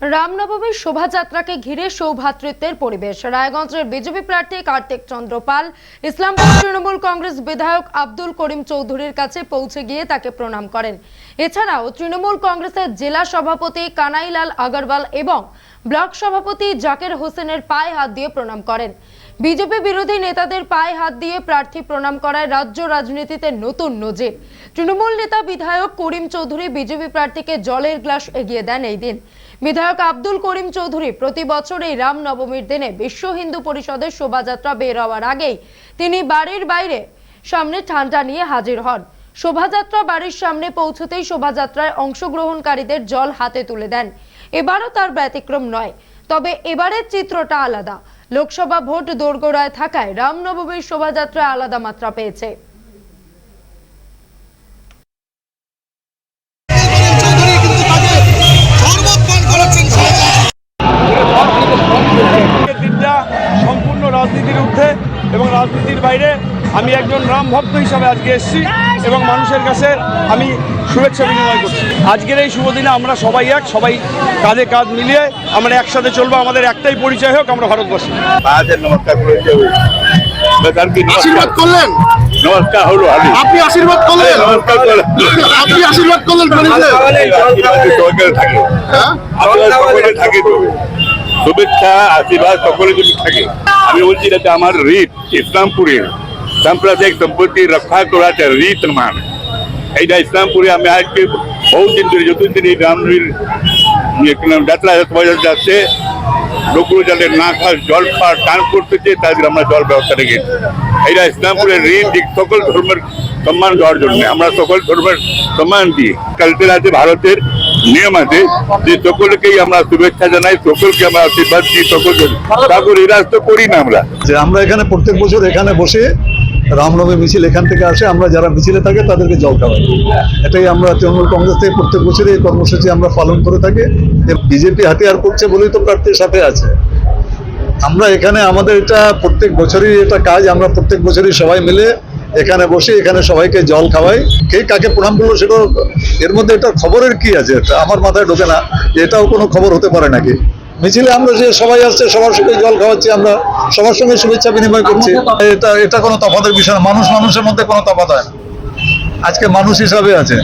রামনবমীর শোভাযাত্রাকে ঘিরে সৌভাতৃত্বের পরিবেশ। রায়গঞ্জের বিজেপি প্রার্থী কার্তিক চন্দ্র পাল, ইসলামপুর তৃণমূল কংগ্রেস বিধায়ক আব্দুল করিম চৌধুরীর কাছে পৌঁছে গিয়ে তাকে প্রণাম করেন। এছাড়াও তৃণমূল কংগ্রেসের জেলা সভাপতি কানাইলাল আগরওয়াল এবং ব্লক সভাপতি জাকের হোসেনের পায়ে হাত দিয়ে প্রণাম করেন। বিজেপি বিরোধী নেতাদের পায়ে হাত দিয়ে প্রার্থী প্রণাম করায় রাজ্য রাজনীতিতে নতুন নজির। তৃণমূল নেতা বিধায়ক করিম চৌধুরী বিজেপি প্রার্থীকে জলের গ্লাস এগিয়ে দেন এই দিন। বিধায়ক আব্দুল করিম চৌধুরী প্রতি বছর এই রামনবমীর দিনে বিশ্ব হিন্দু পরিষদের শোভাযাত্রা বের হওয়ার আগেই তিনি বাড়ির বাইরে সামনে ঠান্ডা নিয়ে হাজির হন। শোভাযাত্রা বাড়ির সামনে পৌঁছতেই শোভাযাত্রায় অংশগ্রহণকারীদের জল হাতে তুলে দেন। এবারও তার ব্যতিক্রম নয়, তবে এবারের চিত্রটা আলাদা। লোকসভা ভোট দোরগোড়ায় থাকায় রামনবমীর শোভাযাত্রা আলাদা মাত্রা পেয়েছে। সম্পূর্ণ রাজনীতির ঊর্ধ্বে এবং রাজনীতির বাইরে আমি একজন রাম ভক্ত হিসাবে আজকে এসেছি এবং মানুষের কাছে আমি শুভেচ্ছা বিনিময় করছি। আজকের এই শুভ দিনে আমরা সবাই এক সবাই কাঁধে কাঁধ মিলিয়ে আমরা একসাথে চলবো আমাদের একটাই পরিচয় হোক আমরা ভারতবর্ষী। বাহাদের নমস্কার করেছে তার কি আশীর্বাদ করলেন? নমস্কার হলো আপনি আশীর্বাদ করলেন? নমস্কার করলাম আপনি আশীর্বাদ করলেন থাকে। হ্যাঁ? থাকে তো। শুভেচ্ছা আশীর্বাদ সকলে যদি থাকে। আমি বলছি যাতে আমার রীত ইসলামপুরের। সাম্প্রদায়িক সম্পত্তি রক্ষা করাটা রীত মান এইটা ইসলামপুরে আমি আজকে বহু দিন ধরে যতদিন এই রামবীর যাত্রা যাচ্ছে, লোকগুলো যাদের না খাওয়ার জল খাওয়ার টান করতেছে তাদের আমরা জল ব্যবস্থা রেখেছি এইটা ইসলামপুরের ঋণ সকল ধর্মের সম্মান দেওয়ার জন্য। আমরা সকল ধর্মের সম্মান দিই। কালচার আছে ভারতের নিয়ম আছে যে সকলকেই আমরা শুভেচ্ছা জানাই, সকলকে আমরা আশীর্বাদ দিই সকলকে তারপর নিরাশ তো করি না আমরা। যে আমরা এখানে প্রত্যেক বছর এখানে বসে রামনবমী মিছিল এখান থেকে আসে, আমরা যারা মিছিলে থাকে তাদেরকে জল খাওয়াই। এটাই আমরা তৃণমূল কংগ্রেস থেকে প্রত্যেক বছরই এই কর্মসূচি আমরা পালন করে থাকি। বিজেপি হাতিয়ার করছে বলেই তো প্রার্থীর সাথে আছে। আমরা এখানে আমাদের এটা প্রত্যেক বছরই এটা কাজ, আমরা প্রত্যেক বছরই সবাই মিলে এখানে বসে এখানে সবাইকে জল খাওয়াই। কে কাকে প্রণাম করল সেটা এর মধ্যে এটা খবরের কি আছে? আমার মাথায় ঢোকে না। এটাও কোনো খবর হতে পারে নাকি? মিছিলে আমরা যে সবাই আসছে, সবার সঙ্গে জল খাওয়াচ্ছি আমরা। সবার সঙ্গে শুভেচ্ছা বিনিময় করছি। এটা এটা কোনো তফাতের বিষয় মানুষ মানুষের মধ্যে কোনো তফাত হয় আজকে মানুষ হিসাবে আছে।